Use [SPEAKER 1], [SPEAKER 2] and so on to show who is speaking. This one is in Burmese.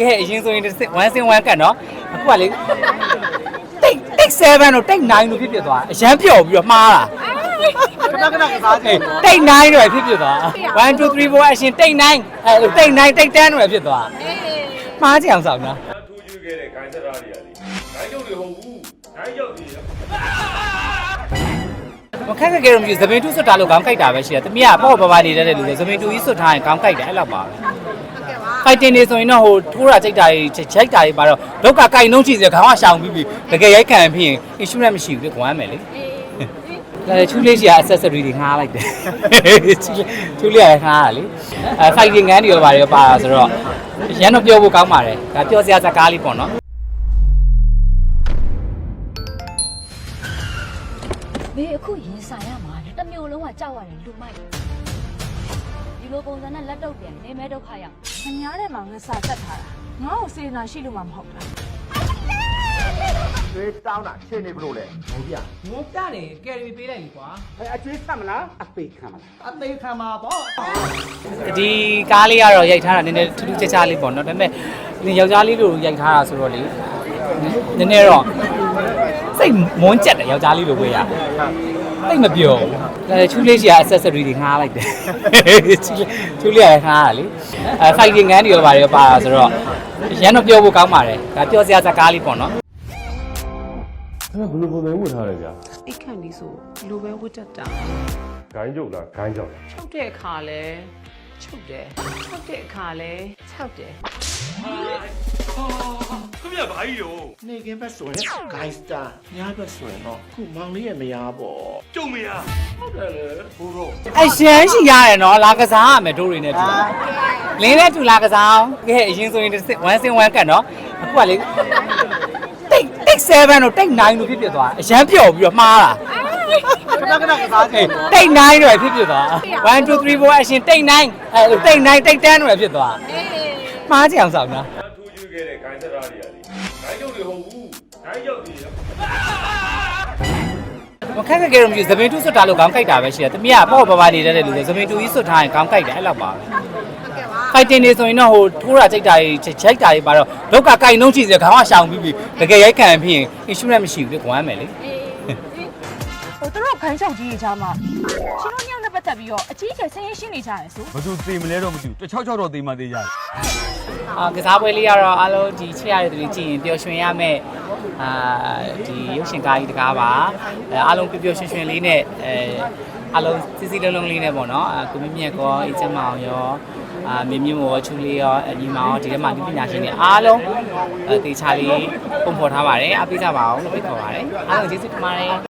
[SPEAKER 1] ကဲအရင်ဆိုရင်1 sin 1ကတ်နော်အခုကလေတိတ်တိတ်7တို့တိတ်9တို့ဖြစ်ဖြစ်သွားအရန်ပျော်ပြီးတော့မှားတာ
[SPEAKER 2] ခဏခဏကစားကြည့်
[SPEAKER 1] တိတ်9တို့ဖြစ်ဖြစ်သွား1 2 3 4 action တိတ်9အဲတိတ်9တိတ်10တို့ဖြစ်သွားမှားကြအောင်ဆောင်နော်
[SPEAKER 3] ထူးကျူးခဲ့တဲ့ခိုင်သက်သားတွေကလေခိုင်ကျုပ်တွေဟုတ်ဘူးခိုင်ရောက်နေရ
[SPEAKER 1] မခက်ခက်ကြရုံမျိုးသပင်တူးစွတ်တာလို့ခေါင်းခိုက်တာပဲရှိတယ်တမီးကပေါ့ပပနေတဲ့လူတွေသပင်တူကြီးစွတ်ထားရင်ခေါင်းခိုက်တယ်အဲ့လောက်ပါပဲ ဖိုက်တင်နေဆိုရင်တော့ဟိုထိုးတာကြိတ်တာကြီးချိုက်တာကြီးပါတော့လောက်ကကြိုင်နှုံးချီစေခေါင်းကရှောင်ပြီးပြီတကယ်ရိုက်ခံဖြစ်ရင် issue နဲ့မရှိဘူးလေကွမ်းမယ်လေအဲချူလေးရှိက accessory တွေငှားလိုက်တယ်ချူလေးကငှားတာလေအဲ fighting gun တွေရောပါတယ်ပါတာဆိုတော့ရန်တော့ပြောဖို့ကောင်းပါတယ်ဒါပြောစရာစကားလေးပေါ့နော်
[SPEAKER 4] ဘေးအခုရင်ဆိုင်ရမှာလေတစ်မျိုးလုံးကကြောက်ရတယ်လူမိုက် ဒီလိုပုံစံနဲ့လက်တော့ပြန်နေမဲဒုက္ခရောက်။
[SPEAKER 5] မများတဲ့မှာငါစာတက်ထားတာ။ငါ့ကိုစေနာရှိလို့မှမဟုတ်တာ
[SPEAKER 2] တွေးတောင်းတာရှင်းနေဘလို့လဲဟိုပြ
[SPEAKER 1] ငိုပြတယ်ကယ်ရီပေးလိုက်ပြီကွာ
[SPEAKER 2] အဲအကျွေးဆက်မလားအပေခံမလား
[SPEAKER 1] အသေးခံပါပေါ့ဒီကားလေးကတော့ရိုက်ထားတာနည်းနည်းထူးထူးခြားခြားလေးပေါ့နော်ဒါပေမဲ့ဒီယောက်ျားလေးလိုရိုက်ထားတာဆိုတော့လေနည်းနည်းတော့စိတ်မွန်းကြက်တယ်ယောက်ျားလေးလိုပဲရ စိတ်မပြောဘူးအဲချူလေးရှိက accessory တွေငှားလိုက်တယ်ချူလေးကငှားတာလေအဲ fighting gun တွေရောပါတယ်ပါတာဆိုတော့ရန်တော့ပြောဖို့ကောင်းပါတယ်ဒါပြောစရာစကားလေးပေါ့နော်
[SPEAKER 3] အဲ့ဘယ်လိုပုံစံဝတ်ထားလဲဗျာ
[SPEAKER 6] အိတ်ခန့်လေးဆိုဒီလိုပဲဝတ်တတ်တာ
[SPEAKER 3] ခိုင်ကျုပ်လားခိုင်ကြောက်
[SPEAKER 6] ချုပ်တဲ့အခါလဲ ချုပ်တယ်ချုပ်တဲ့အခါလဲခြောက်တယ်
[SPEAKER 3] ခမရဘာကြီးရော
[SPEAKER 2] နေကင်းဘက်ဆိုရင်ဂိုင်းစတာညာဘက်ဆိုရင်တော့ခုမောင်လေးရဲ့မယားပေါ့
[SPEAKER 3] ကျုံမရဟုတ်တယ်လေဘိုးတော့
[SPEAKER 1] အရှမ်းရှိရတယ်နော်လာကစားရမယ်တို့တွေနဲ့တူလင်းနဲ့တူလာကစားအောင်ကဲအရင်ဆိုရင်1 sin 1ကတ်နော်အခုကလေတိတ်တိတ်7တို့တိတ်9တို့ဖြစ်ဖြစ်သွားအရန်ပျော်ပြီးတော့မှားတာ
[SPEAKER 2] ခဏခဏကစားကြည့်
[SPEAKER 1] တိတ်9တို့ဖြစ်ဖြစ်သွား1 2 3 4 action တိတ်9အဲတိတ်9တိတ်10တို့ဖြစ်သွားမှားကြအောင်ဆောင်နော်
[SPEAKER 3] ထူးကျူးခဲ့တဲ့ခိုင်သက်သားတွေကလေခိုင်ကျုပ်တွေဟုတ်ဘူးခိုင်ရောက်နေရ
[SPEAKER 1] မခက်ခက်ကြရုံမျိုးသပင်တူးစွတ်တာလို့ခေါင်းခိုက်တာပဲရှိတယ်တမီးကပေါ့ပပနေတဲ့လူတွေသပင်တူကြီးစွတ်ထားရင်ခေါင်းခိုက်တယ်အဲ့လောက်ပါပဲဖိုက်တင်နေဆိုရင်တော့ဟိုထိုးတာကြိတ်တာကြီးချိုက်တာကြီးပါတော့လောက်ကကြိုင်နှုံးချီစေခေါင်းကရှောင်ပြီးပြီတကယ်ရိုက်ခံဖြစ်ရင် issue နဲ့မရှိဘူးလေကွမ်းမယ်လေ။
[SPEAKER 5] ဟို သူတို့ခန်းချုပ်ကြီးရဲ့ကြားမှာရှင်တို့ညောင်းနဲ့ပတ်သက်ပြီးတော့အကြီးအကျယ်ဆင်းရဲရှင်းနေကြရဆို
[SPEAKER 7] ဘသူသေမလဲတော့မသိဘူးတစ်ချောက်ချောက်တော့သေမှသေကြတယ်
[SPEAKER 1] အာကစားပွဲလေးကတော့အားလုံးဒီချစ်ရတဲ့သူတွေကြည့်ရင်ပျော်ရွှင်ရမယ်အာဒီရုပ်ရှင်ကားကြီးတကားပါအဲအားလုံးပျော်ပျော်ရွှင်ရွှင်လေးနဲ့အဲအားလုံးစီစီလုံးလုံးလေးနဲ့ပေါ့နော်အာကိုမြင့်မြတ်ကောအေးချမ်းမအောင်ရောအာမြင့်မြင့်မောချူလေးရောအညီမရောဒီထဲမှာဒီပညာရှင်တွေအားလုံးအဲတေချာလေးပုံဖော်ထားပါတယ်အားပေးကြပါအောင်လို့ဖိတ်ခေါ်ပါတယ်အားလုံးကျေးဇူးတင်ပါတယ်